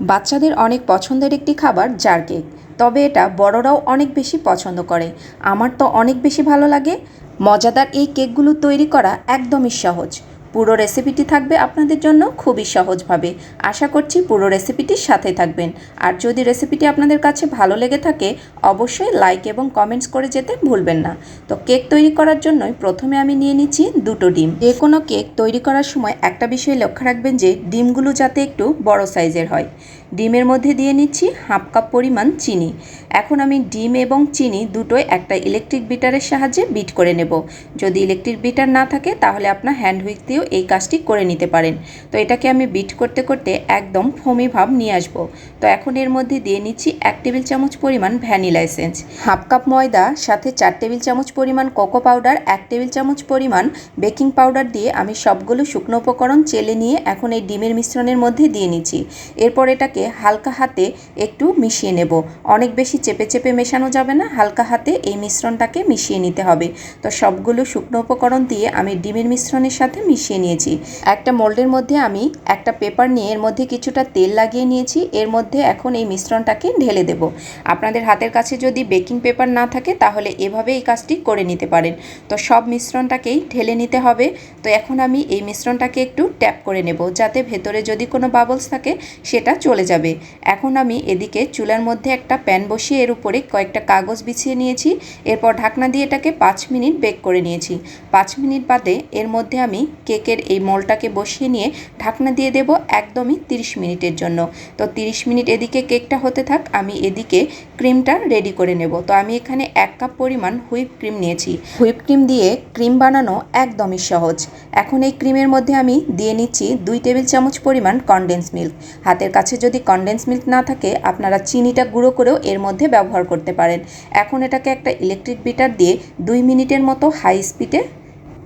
বাচ্চাদের অনেক পছন্দের একটি খাবার জার কেক তবে এটা বড়রাও অনেক বেশি পছন্দ করে। আমার তো অনেক বেশি ভালো লাগে। মজাদার এই কেকগুলো তৈরি করা একদমই সহজ। পুরো রেসিপিটি থাকবে আপনাদের জন্য খুবই সহজভাবে। আশা করছি পুরো রেসিপিটির সাথে থাকবেন। আর যদি রেসিপিটি আপনাদের কাছে ভালো লেগে থাকে, অবশ্যই লাইক এবং কমেন্টস করে যেতে ভুলবেন না। তো কেক তৈরি করার জন্যই প্রথমে আমি নিয়ে নিচ্ছি দুটো ডিম। যে কোনো কেক তৈরি করার সময় একটা বিষয় লক্ষ্য রাখবেন যে, ডিমগুলো যাতে একটু বড় সাইজের হয়। ডিমের মধ্যে দিয়ে নিচ্ছি হাফ কাপ পরিমাণ চিনি। এখন আমি ডিম এবং চিনি দুটোই একটা ইলেকট্রিক বিটারের সাহায্যে বিট করে নেব। যদি ইলেকট্রিক বিটার না থাকে, তাহলে আপনার হ্যান্ড হুইক দিয়েও এই কাজটি করে নিতে পারেন। তো এটাকে আমি বিট করতে করতে একদম ফোমি ভাব নিয়ে আসব। তো এখন এর মধ্যে দিয়ে নিচ্ছি এক টেবিল চামচ পরিমাণ ভ্যানিলা এসেন্স। হাফ কাপ ময়দা, সাথে চার টেবিল চামচ পরিমাণ কোকো পাউডার, এক টেবিল চামচ পরিমাণ বেকিং পাউডার দিয়ে আমি সবগুলো শুকনো উপকরণ চেলে নিয়ে এখন এই ডিমের মিশ্রণের মধ্যে দিয়ে নিচ্ছি। এরপর এটাকে হালকা হাতে একটু মিশিয়ে নেব। অনেক বেশি চেপে চেপে মেশানো যাবে না, হালকা হাতে এই মিশ্রণটাকে মিশিয়ে নিতে হবে। তো সবগুলো শুকনো উপকরণ দিয়ে আমি ডিমের মিশ্রণের সাথে মিশিয়ে নিয়েছি। একটা মোল্ডের মধ্যে আমি একটা পেপার নিয়ে এর মধ্যে কিছুটা তেল লাগিয়ে নিয়েছি। এর মধ্যে এখন এই মিশ্রণটাকে ঢেলে দেব। আপনাদের হাতের কাছে যদি বেকিং পেপার না থাকে, তাহলে এভাবে এই কাজটি করে নিতে পারেন। তো সব মিশ্রণটাকেই ঢেলে নিতে হবে। তো এখন আমি এই মিশ্রণটাকে একটু ট্যাপ করে নেব, যাতে ভেতরে যদি কোনো বাবলস থাকে, সেটা চলে যাবে। এখন আমি এদিকে চুলার মধ্যে একটা প্যান বসিয়ে এর উপরে কয়েকটা কাগজ বিছিয়ে নিয়েছি। এরপর ঢাকনা দিয়ে এটাকে পাঁচ মিনিট বেক করে নিয়েছি। পাঁচ মিনিট বাদে এর মধ্যে আমি কেকের এই মলটাকে বসিয়ে নিয়ে ঢাকনা দিয়ে দেব একদমই তিরিশ মিনিটের জন্য। তো তিরিশ মিনিট এদিকে কেকটা হতে থাক, আমি এদিকে ক্রিমটা রেডি করে নেব। তো আমি এখানে এক কাপ পরিমাণ হুইপ ক্রিম নিয়েছি। হুইপ ক্রিম দিয়ে ক্রিম বানানো একদমই সহজ। এখন এই ক্রিমের মধ্যে আমি দিয়ে নিচ্ছি দুই টেবিল চামচ পরিমাণ কনডেন্স মিল্ক হাতের কাছে যদি কনডেন্স মিল্ক না থাকে, আপনারা চিনিটা গুঁড়ো করেও এর মধ্যে ব্যবহার করতে পারেন। এখন এটাকে একটা ইলেকট্রিক বিটার দিয়ে দুই মিনিটের মতো হাই স্পিডে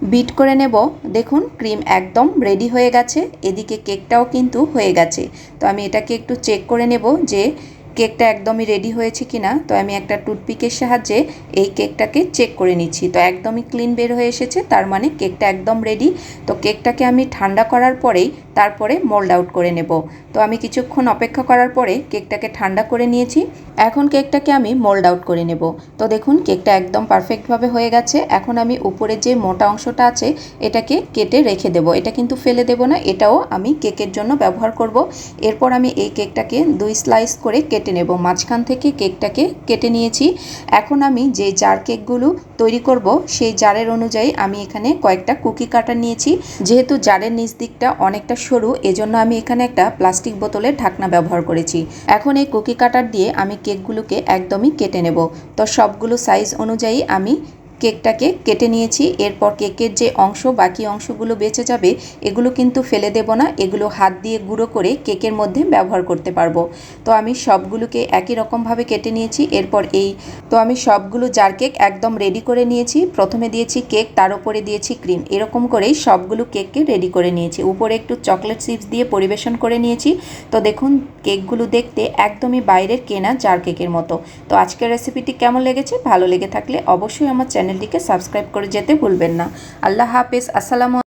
বিট করে নেব। দেখুন, ক্রিম একদম রেডি হয়ে গেছে। এদিকে কেকটাও কিন্তু হয়ে গেছে। তো আমি এটাকে একটু চেক করে নেব যে কেকটা একদমই রেডি হয়েছে কি না তো আমি একটা টুথপিকের সাহায্যে এই কেকটাকে চেক করে নিচ্ছি। তো একদমই ক্লিন বের হয়ে এসেছে, তার মানে কেকটা একদম রেডি তো কেকটাকে আমি ঠান্ডা করার পরেই তারপরে মোল্ড আউট করে নেব। তো আমি কিছুক্ষণ অপেক্ষা করার পরে কেকটাকে ঠান্ডা করে নিয়েছি। এখন কেকটাকে আমি মোল্ড আউট করে নেব। তো দেখুন, কেকটা একদম পারফেক্টভাবে হয়ে গেছে। এখন আমি উপরে যে মোটা অংশটা আছে, এটাকে কেটে রেখে দেব। এটা কিন্তু ফেলে দেব না, এটাও আমি কেকের জন্য ব্যবহার করব। এরপর আমি এই কেকটাকে দুই স্লাইস করে কেটে নেব। মাঝখান থেকে কেকটাকে কেটে নিয়েছি। এখন আমি যে জার কেকগুলো তৈরি করব, সেই জারের অনুযায়ী আমি এখানে কয়েকটা কুকি কাটার নিয়েছি। যেহেতু জারের নিচ দিকটা অনেকটা সরু, এজন্য আমি এখানে একটা প্লাস্টিক বোতলের ঢাকনা ব্যবহার করেছি। এখন এই কুকি কাটার দিয়ে আমি কেকগুলোকে একদমই কেটে নেব। তো সবগুলো সাইজ অনুযায়ী আমি কেকটাকে কেটে নিয়েছি। এরপর কেকের যে অংশ, বাকি অংশগুলো বেঁচে যাবে, এগুলো কিন্তু ফেলে দেব না। এগুলো হাত দিয়ে গুঁড়ো করে কেকের মধ্যে ব্যবহার করতে পারব। তো আমি সবগুলোকে একই রকমভাবে কেটে নিয়েছি। এরপর এই, তো আমি সবগুলো জার কেক একদম রেডি করে নিয়েছি। প্রথমে দিয়েছি কেক, তার উপরে দিয়েছি ক্রিম। এরকম করেই সবগুলো কেককে রেডি করে নিয়েছি। উপরে একটু চকলেট চিপস দিয়ে পরিবেশন করে নিয়েছি। তো দেখুন, কেকগুলো দেখতে একদমই বাইরের কেনা জার কেকের মতো। তো আজকের রেসিপিটি কেমন লেগেছে? ভালো লেগে থাকলে অবশ্যই আমার চ্যানেলটিকে সাবস্ক্রাইব করে যেতে ভুলবেন না। আল্লাহ হাফেজ। আসসালামু